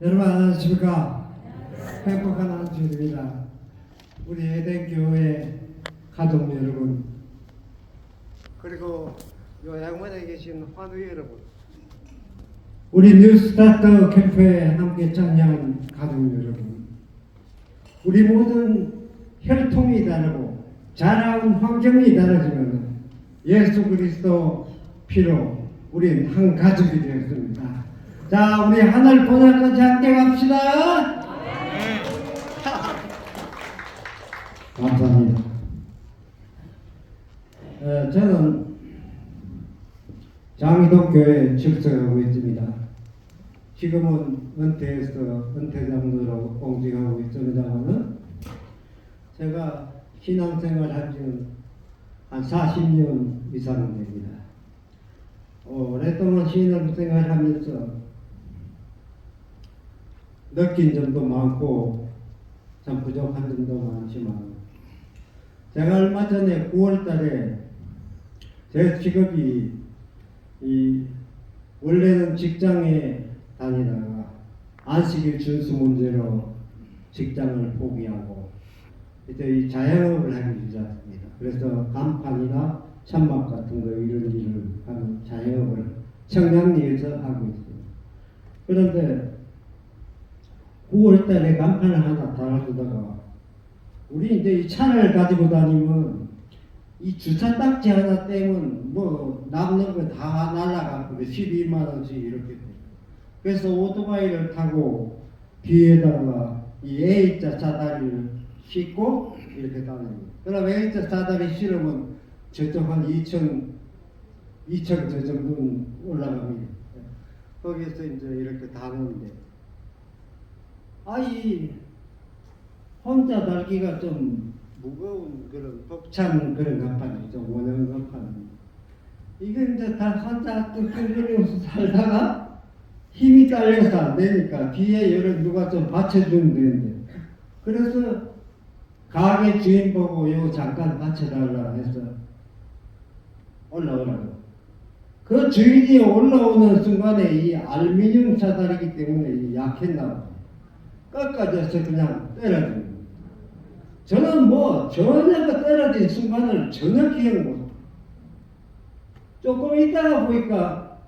여러분 안녕하십니까? 행복한 한 주입니다. 우리 에덴 교회 가족 여러분 그리고 요 양반에 계신 환우 여러분 우리 뉴스타트 캠프에 함께 참여한 가족 여러분 우리 모든 혈통이 다르고 자라온 환경이 다르지만 예수 그리스도 피로 우린 한 가족이 되었습니다. 자, 우리 하늘 보살까지 함께 갑시다. 감사합니다. 어, 저는 장희동 교회 직속하고 있습니다. 지금은 은퇴해서 은퇴장로로 공직하고 있습니다만은 제가 신앙생활 한 지는 한 40년 이상 됩니다. 어, 오랫동안 신앙생활 하면서 느낀 점도 많고 참 부족한 점도 많지만 제가 얼마 전에 9월 달에 제 직업이 이 원래는 직장에 다니다가 안식일 준수 문제로 직장을 포기하고 이제 이 자영업을 하기 시작합니다. 그래서 간판이나 천막 같은 거 이런 일을 하는 자영업을 청량리에서 하고 있습니다. 그런데 9월 달에 간판을 하나 달아주다가 우리 이제 이 차를 가지고 다니면 이 주차 딱지 하나 떼면 뭐 남는 거 다 날라가고 12만 원씩 이렇게 돼. 그래서 오토바이를 타고 뒤에다가 이 A자 사다리를 싣고 이렇게 다닙니다. 그럼 A자 사다리 실으면 저쪽 한 2천 2천 저 정도는 올라갑니다. 거기에서 이제 이렇게 다니는데 아이 혼자 달기가 좀 무거운 그런 벅찬 그런 간판이죠. 원형 간판. 이게 이제 다 혼자 뚝뚝거리면서 살다가 힘이 딸려서 안 되니까 뒤에 여러 누가 좀 받쳐주면 되는데 그래서 가게 주인 보고 요 잠깐 받쳐달라 해서 올라오라고. 그 주인이 올라오는 순간에 이 알루미늄 사다리기 때문에 이 약했나 봐 요. 꺾어져서 그냥 때려줍니다. 저는 뭐 전혀 그 떨어진 순간을 전혀 기억 못. 조금 있다가 보니까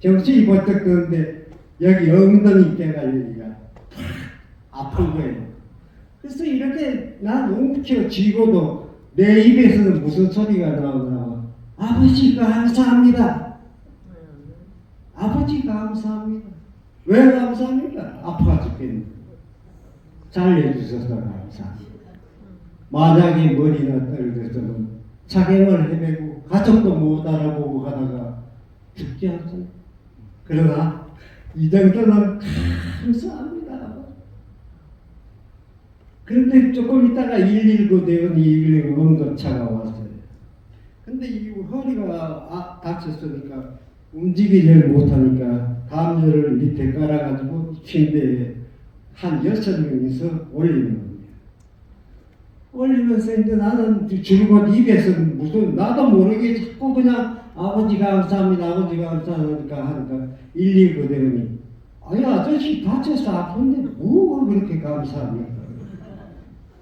정신이 번쩍 드는데 여기 엉덩이 때가 여기가 아픈 거예요. 그래서 이렇게 난 움켜 쥐고도 내 입에서는 무슨 소리가 나오나 아버지 감사합니다. 아버지 감사합니다. 왜 감사합니까? 아파 죽겠는데. 살려주셔서 감사합니다. 만약에 머리가 떨어졌으면 자경을 헤매고 가족도 못 알아보고 하다가 죽지 않습니까? 그러나 이 정도는 감사합니다. 그런데 조금 있다가 119 대원이 119 응급차가 왔어요. 근데 이 허리가 아, 다쳤으니까 움직이지를 못하니까 담요를 밑에 깔아가지고 침대에 한 여섯 명이서 올리는 겁니다. 올리면서 이제 나는 줄곧 입에서 무슨 나도 모르게 자꾸 그냥 아버지 감사합니다 아버지 감사합니다 하니까 119 대원이 아니 아저씨 다쳐서 아픈데 뭐 그렇게 감사합니까?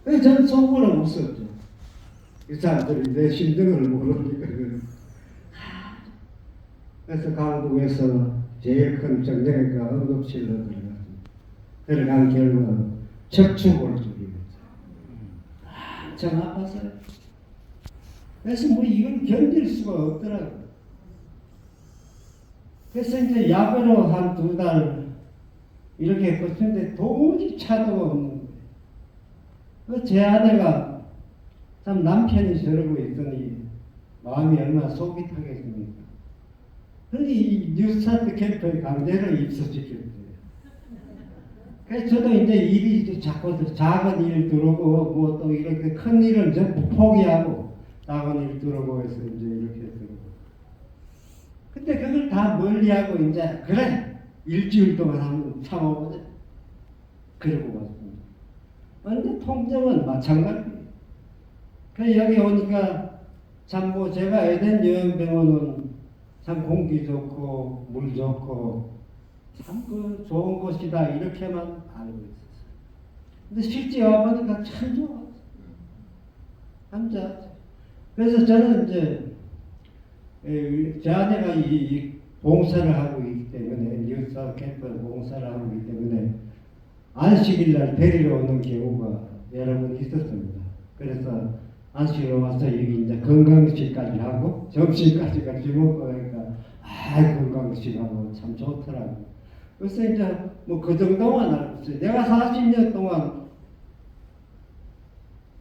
그래서 저는 속으로 웃었죠. 이 사람들이 내 심정을 모르니까 그래서 강북에서 제일 큰 정형외과 응급실로 들어갔습니다. 들어간 결과는 척추골절입니다. 한참 아팠어요. 그래서 뭐 이건 견딜 수가 없더라고요. 그래서 이제 약으로 한 두 달 이렇게 버텼는데 도무지 차도가 없는 거예요. 그제 아내가 참 남편이 저러고 있더니 마음이 얼마나 속이 타겠습니까? 그러니 이 뉴스타트 캠프에 강제로 입소시켰어요. 그래서 저도 이제 일이 자꾸 작은 일 들어오고 뭐 또 이렇게 큰 일은 전부 포기하고 작은 일 들어오고 해서 이제 이렇게 들어오고. 근데 그걸 다 멀리하고 이제 그래 일주일 동안 한번 참아보자. 그러고 왔습니다. 근데 통정은 마찬가지예요. 그 여기 오니까 참 뭐 제가 에덴 요양병원은 참 공기 좋고 물 좋고 참 그 좋은 곳이다 이렇게만 알고 있었어요. 근데 실제 와보니까 참 좋아. 남자. 그래서 저는 이제 에, 제 아내가 이, 이 봉사를 하고 있기 때문에 뉴스 캠프 봉사를 하고 있기 때문에 안식일 날 데리러 오는 경우가 여러 번 있었습니다. 그래서 안식일 와서 여기 이제 건강식까지 하고 점심까지 같이 먹고 하니까 아 건강식하고 참 좋더라고. 그래서 이제 뭐 그 정도만 알고 있어요. 내가 40년 동안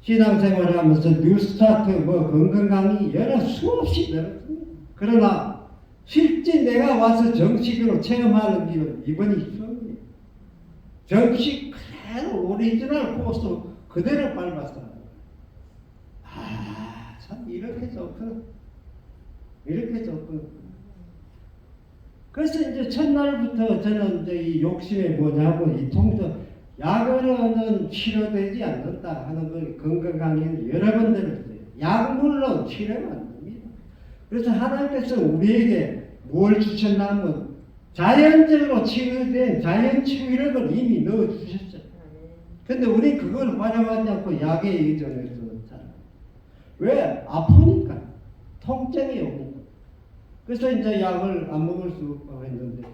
신앙생활을 하면서 뉴스타트 뭐 건강 강의 여러 수없이 들었습니다. 그러나 실제 내가 와서 정식으로 체험하는 길은 이번이 처음이에요. 정식 그대로 오리지널 코스 그대로 밟았어요. 아, 참 이렇게 좋군. 이렇게 좋군. 그래서 이제 첫날부터 저는 이제 이 욕심이 뭐냐고 이 통증 약으로는 치료되지 않는다 하는 걸 건강 강의를 여러 번 들었어요. 약물로 치료가 안 됩니다. 그래서 하나님께서 우리에게 뭘 주셨냐면 자연적으로 치유된 자연 치유력을 이미 넣어 주셨어요. 근데 우리 그걸 활용하지 않고 약에 의존해서 살아요. 왜? 아프니까. 통증이 오니까. 그래서 이제 약을 안 먹을 수 없고 했는데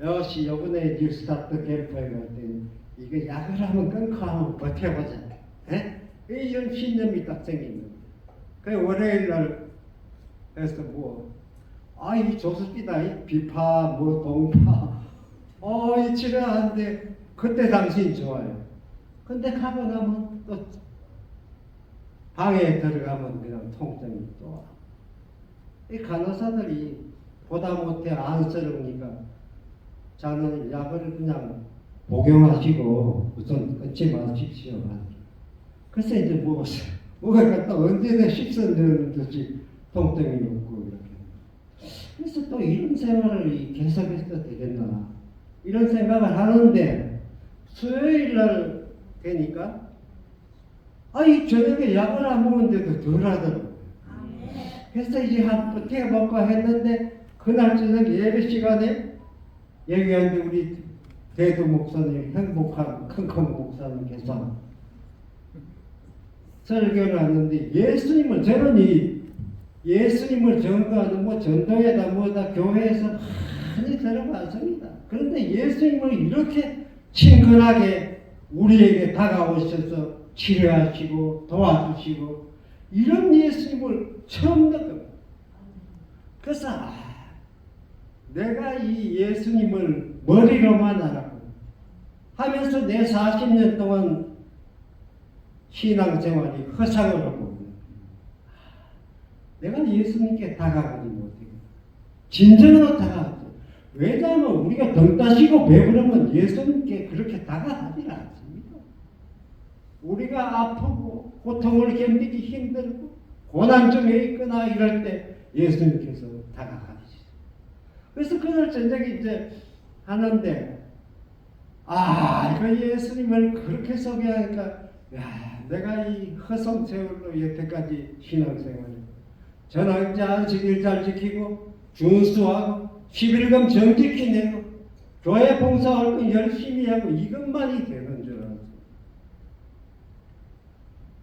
역시 요번에 뉴스타트 캠프에 갈 때는 이거 약을 하면 끊고 하면 버텨보자. 에? 이런 신념이 딱 생기는. 그 월요일 날 해서 뭐, 아, 이 조습기다, 이 비파, 뭐, 동파, 어, 이 치료하는데, 그때 당신 좋아요. 근데 가고 나면 또, 방에 들어가면 그냥 통증이 또 와. 이 간호사들이 보다 못해 안쓰러우니까 자는 약을 그냥 복용하시고 우선 끊지 마십시오. 그래서 이제 뭐 뭐가 갖다 언제나 식선되는 듯이 통증이 없고 이렇게. 그래서 또 이런 생활을 계속해서 되겠나 이런 생각을 하는데 수요일 날 되니까 아이 저녁에 약을 안 먹는데도 덜 하더라고 요. 그래서 이제 한 버텨 먹고 했는데 그날 저녁 예배 시간에 얘기하는데 우리 대도 목사님 행복한 큰큰 목사님께서 설교를 하는데 예수님을 저는 이 예수님을 전도하는 뭐 전도회다 뭐다 교회에서 많이 들어봤습니다. 그런데 예수님을 이렇게 친근하게 우리에게 다가오셔서 치료하시고 도와주시고 이런 예수님을 처음 느꼈어요. 그래서 아, 내가 이 예수님을 머리로만 알았고 하면서 내 40년 동안 신앙생활이 허상으로 보고 내가 예수님께 다가가지 못해 진정으로 다가갔죠. 왜냐하면 우리가 등 따시고 배부르면 예수님께 그렇게 다가가지 않습니다. 우리가 아프고 고통을 견디기 힘들고 고난 중에 있거나 이럴 때 예수님께서 다가가시죠. 그래서 그날 저녁에 이제 하는데 아 이거 예수님을 그렇게 소개하니까 야 내가 이 허송 세월로 여태까지 신앙생활을 이제 안식일 잘 지키고 준수하고 11금 정직히 내고 교회 봉사할 거 열심히 하고 이것만이 알았어요.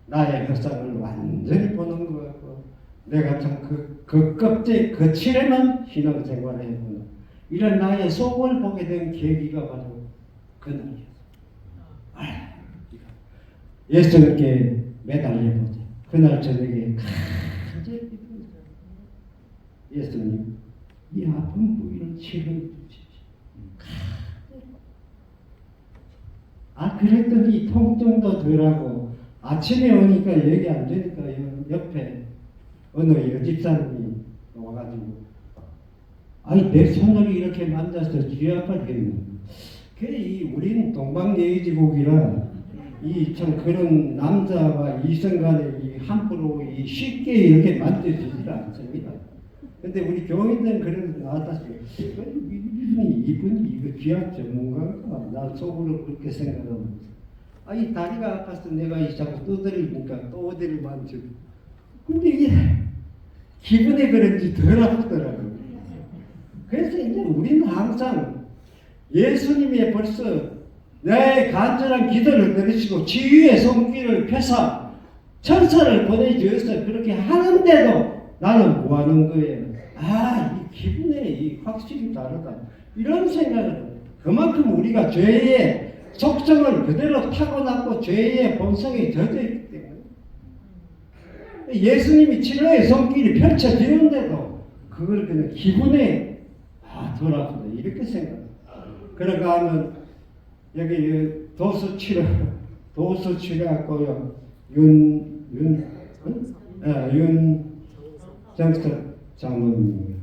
나의 허상을 완전히 보는 것 같고 내가 참그 그 껍질 그 칠에만 신앙생활을 했구나. 이런 나의 속을 보게 된 계기가 바로 그날이었어요. 아, 예수님께 매달려 보자. 그날 저녁에. 예수님, 이 아픈 부위를 치료해 주십시오. 아 그랬더니 통증도 덜하고 아침에 오니까 얘기 안 되니까 옆에 어느 여집사님이 와가지고 아니 내 손을 이렇게 만져서 귀 아파지겠네. 그이 우리는 동방예의지국이라 이 참 그런 남자와 이성 간에 이 함부로 이 쉽게 이렇게 만져지질 않습니다. 근데 우리 교인들은 그래도 나왔다시피 이분이 이분이 이거 귀학 전문가인가? 난 속으로 그렇게 생각하고 아이 다리가 아파서 내가 이 자꾸 또 어디를 만지고 근데 이게 기분에 그런지 덜 아프더라고요. 그래서 이제 우리는 항상 예수님이 벌써 내 간절한 기도를 들으시고 지위의 손길을 펴서 천사를 보내주어서 그렇게 하는데도 나는 뭐 하는 거예요? 아, 이 기분에 이 확실히 다르다. 이런 생각을. 그만큼 우리가 죄의 속성을 그대로 타고났고 죄의 본성이 젖어 있기 때문에 예수님이 치료의 손길이 펼쳐지는데도 그걸 그냥 기분에 아, 덜 아프다. 이렇게 생각해요. 그러니까 하면 여기 도수 치료 도수 치료하고요 윤, 윤, 응? 아, 윤 정석 장로님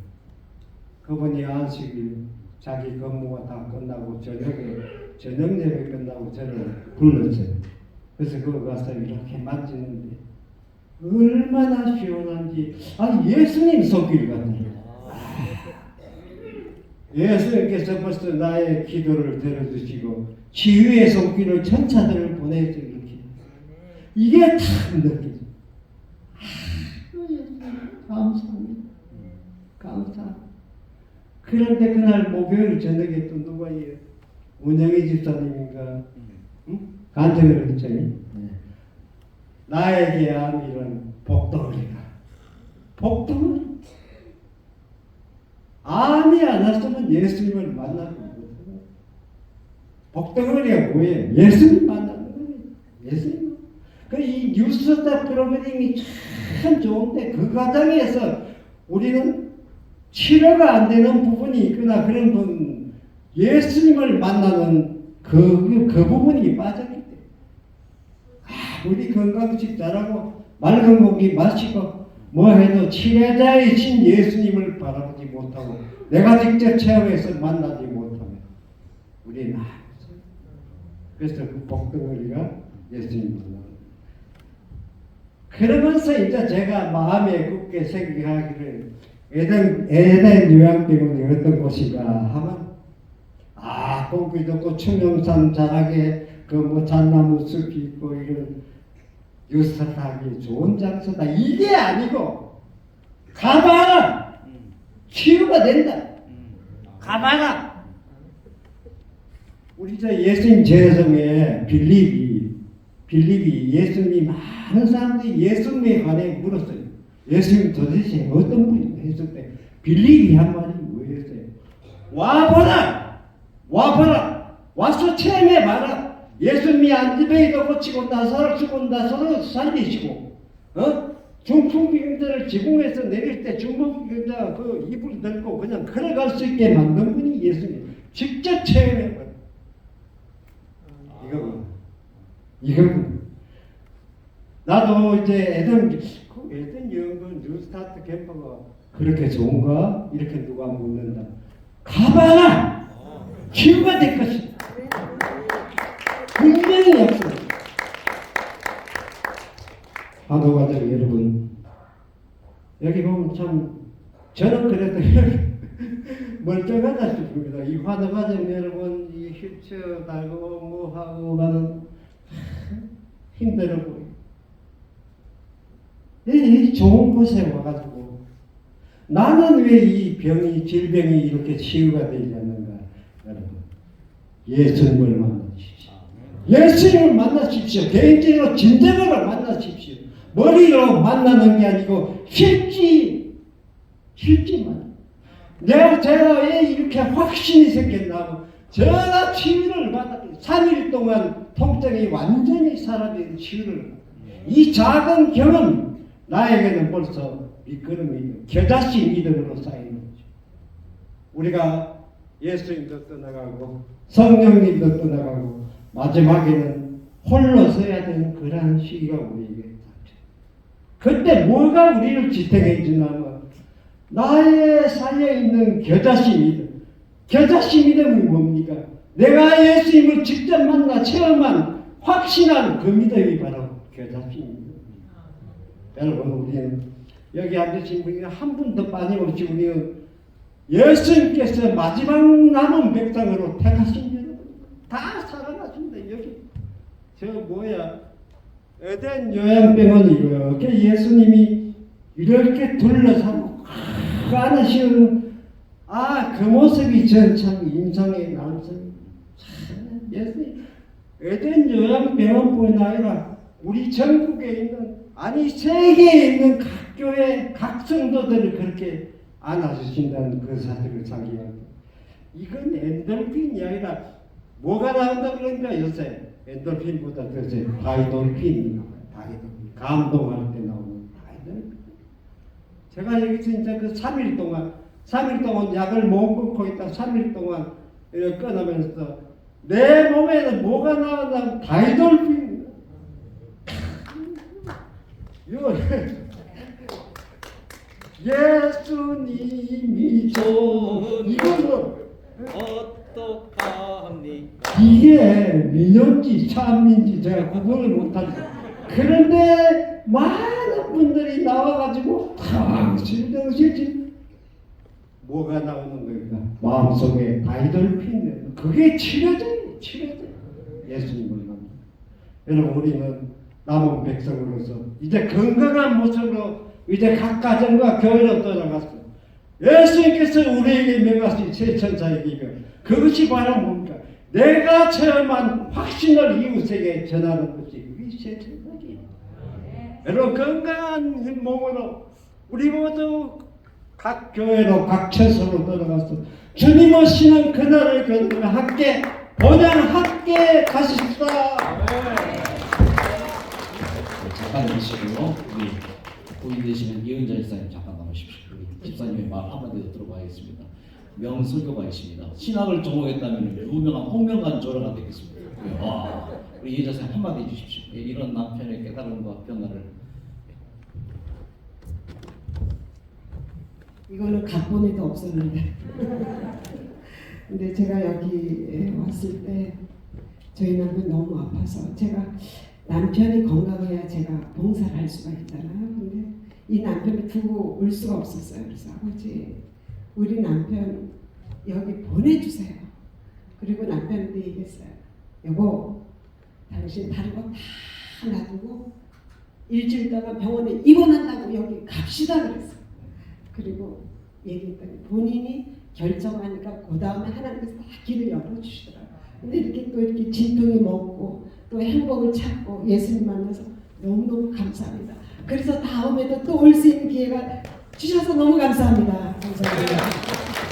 그분이 안식일 자기 근무가 다 끝나고 저녁에 저녁 예배 끝나고 저를 불렀어요. 그래서 그거 가서 이렇게 만지는데 얼마나 시원한지 아 예수님 손길 같아요. 예수님께서 벌써 나의 기도를 들어주시고 치유의 손길을 천사들을 보내서 이렇게 이게 참 느껴져. 아, 감사합니다. 감사. 그런데 그날 목요일 저녁에 또 누가 이 운영희 집사님인가 응? 간증을 했더니 나에게 한 이런 복덩어리가 복덩어리 암이 안 왔으면 예수님을 만나는 거거든요. 복덩어리가 뭐예요? 예수님 만나는 거예요. 예수님. 그이 뉴스타 프로그램이 참 좋은데 그 과정에서 우리는 치료가 안 되는 부분이 있거나 그런 분 예수님을 만나는 그, 그 부분이 빠졌기 때문에. 아, 우리 건강식 잘하고 맑은 공기 마시고 뭐 해도 치료자이신 예수님을 바라보지 못하고 내가 직접 체험해서 만나지 못하면 우리는 아, 그래서 그 복덩어리가 예수님 만나는 그러면서 이제 제가 마음에 굳게 생각하기를 에덴, 에덴 요양병원이 어떤 곳인가 하면 아 공기 좋고 충령산 자락에 그뭐 잣나무 숲이 있고 이런 유스하기 좋은 장소다 이게 아니고 가봐라 치유가 된다 가봐라 우리 저 예수님 제성에 빌립이 빌립이 예수님 많은 사람들이 예수님에 관해 물었어요. 예수님 도대체 어떤 분이 했을 때 빌립이 한 말이 뭐였어요? 와보라, 와보라, 와서 체험해봐라. 예수님이 안디베이도 고치고 나사를 죽고 나사를 살리시고, 어? 중풍병자를 지붕에서 내릴 때 중풍병자 그 이불 들고 그냥 걸어갈 수 있게 만든 분이 예수님. 직접 체험해봐라. 이거 이거군. 나도 이제 애들 그 애들 연구 뉴스타트 캠퍼가 그렇게 좋은가 이렇게 누가 묻는다. 가봐라. 치유가 될 것이다. 분명히 약속. 화도가족 여러분 여기 보면 참 저는 그래도 멀쩡하다 싶습니다. 이 화도가족 여러분 이 휠체어 달고 뭐 하고 가는 힘들어 보여. 이 좋은 곳에 와가지고 나는 왜 이 병이 질병이 이렇게 치유가 여러분 예수님을 만나십시오. 예수님을 만나십시오. 개인적으로 진정으로 만나십시오. 머리로 만나는 게 아니고 실지 실지만 내가 제가 왜 이렇게 확신이 생겼나 전화 치유를 받아 3일 동안 통증이 완전히 사라진 치유를 이 작은 경험 나에게는 벌써 미끄럼이 겨자씨 믿음으로 쌓이는 거죠. 우리가 예수님도 떠나가고 성령님도 떠나가고 마지막에는 홀로 서야 되는 그러한 시기가 우리에게. 그때 뭐가 우리를 지탱해 주냐면 나의 살려 있는 믿음. 겨자씨 믿음이 뭡니까? 내가 예수님을 직접 만나 체험한 확신한 그 믿음이 바로 믿음. 여러분 우리는 여기 앉으신 분이 한 분도 빠짐없이 우리는 예수님께서 마지막 남은 백성으로 택하신 여러분 다 살아났습니다. 여기. 저 뭐야? 에덴 요양병원이 이렇게 예수님이 이렇게 둘러싸고 그 안에 씌운 아그 모습이 전참 인상에 남성 참 예수님 에덴 요양병원뿐 아니라 우리 전국에 있는 아니 세계에 있는 각 교회 각 성도들을 그렇게 안아주신다는 그 사실을 자기한테 이건 엔돌핀이 아니라 뭐가 나온다 그러니까? 요새 엔돌핀보다 더 이제 바이돌핀이 나와요. 바이돌핀. 감동할 때 나오는 바이돌핀. 제가 여기서 이제 그 3일 동안 3일 동안 약을 못 끊고 있다. 3일 동안 끊으면서 내 몸에는 뭐가 나온다면 바이돌핀 이거 예수님이 저 이거는 어떡합니까? 이게 민요인지 참인지 제가 구분을 못하죠. 그런데 많은 분들이 나와가지고 당신정신지 뭐가 나오는 겁니까? 마음속에 바이돌핀 그게 치료져요 치료져요 예수님을 만나 여러분 우리는 남은 백성으로서 이제 건강한 모습으로 이제 각 가정과 교회로 돌아갔어요 예수님께서 우리에게 명하신 최천사의 비결 그것이 바로 뭡니까? 내가 체험한 확신을 이웃에게 전하는 것이 그게 최천사이에요 여러분 건강한 몸으로 우리 모두 각 교회로 각 처소로 들어가서 주님 오시는 그날을 견디며 함께 본향 함께 가십시다. 잠깐 계시고요. 우리 고인 되시는 이은자 집사님 잠깐 집사님의 말 한마디 더 들어봐야겠습니다. 명설교가 있습니다. 신학을 전공했다면 유명한 홍명관 조라가 되겠습니다. 예, 와, 우리 이은자 집사님 한마디 해주십시오. 예, 이런 남편의 깨달음과 변화를 이거는 각본에도 없었는데. 근데 제가 여기에 왔을 때 저희 남편 너무 아파서 제가 남편이 건강해야 제가 봉사를 할 수가 있잖아요. 근데 이 남편을 두고 올 수가 없었어요. 그래서 아버지 우리 남편 여기 보내주세요. 그리고 남편한테 얘기했어요. 여보 당신 다른 거 다 놔두고 일주일 동안 병원에 입원한다고 여기 갑시다 그랬어요. 그리고 얘기했더니 본인이 결정하니까 그 다음에 하나님께서 다 길을 열어주시더라고요. 근데 이렇게 또 이렇게 진통이 먹고 또 행복을 찾고 예수님 만나서 너무너무 감사합니다. 그래서 다음에도 또 올 수 있는 기회가 주셔서 너무 감사합니다. 감사합니다.